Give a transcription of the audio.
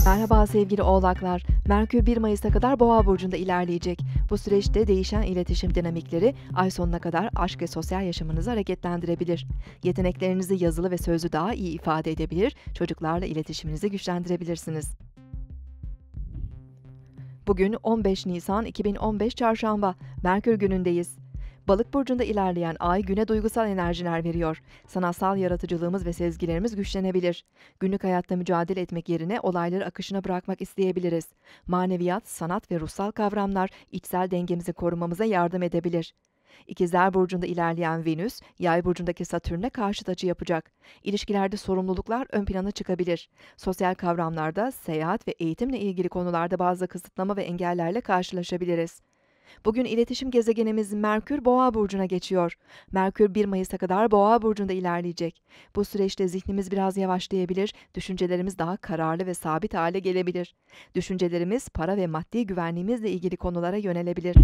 Merhaba sevgili oğlaklar. Merkür 1 Mayıs'a kadar Boğa burcunda ilerleyecek. Bu süreçte değişen iletişim dinamikleri ay sonuna kadar aşk ve sosyal yaşamınızı hareketlendirebilir. Yeteneklerinizi yazılı ve sözlü daha iyi ifade edebilir, çocuklarla iletişiminizi güçlendirebilirsiniz. Bugün 15 Nisan 2015 Çarşamba. Merkür günündeyiz. Balık burcunda ilerleyen ay güne duygusal enerjiler veriyor. Sanatsal yaratıcılığımız ve sezgilerimiz güçlenebilir. Günlük hayatta mücadele etmek yerine olayları akışına bırakmak isteyebiliriz. Maneviyat, sanat ve ruhsal kavramlar içsel dengemizi korumamıza yardım edebilir. İkizler burcunda ilerleyen Venüs, Yay burcundaki Satürn'e karşıt açı yapacak. İlişkilerde sorumluluklar ön plana çıkabilir. Sosyal kavramlarda, seyahat ve eğitimle ilgili konularda bazı kısıtlama ve engellerle karşılaşabiliriz. Bugün iletişim gezegenimiz Merkür Boğa burcuna geçiyor. Merkür 1 Mayıs'a kadar Boğa burcunda ilerleyecek. Bu süreçte zihnimiz biraz yavaşlayabilir, düşüncelerimiz daha kararlı ve sabit hale gelebilir. Düşüncelerimiz para ve maddi güvenliğimizle ilgili konulara yönelebilir.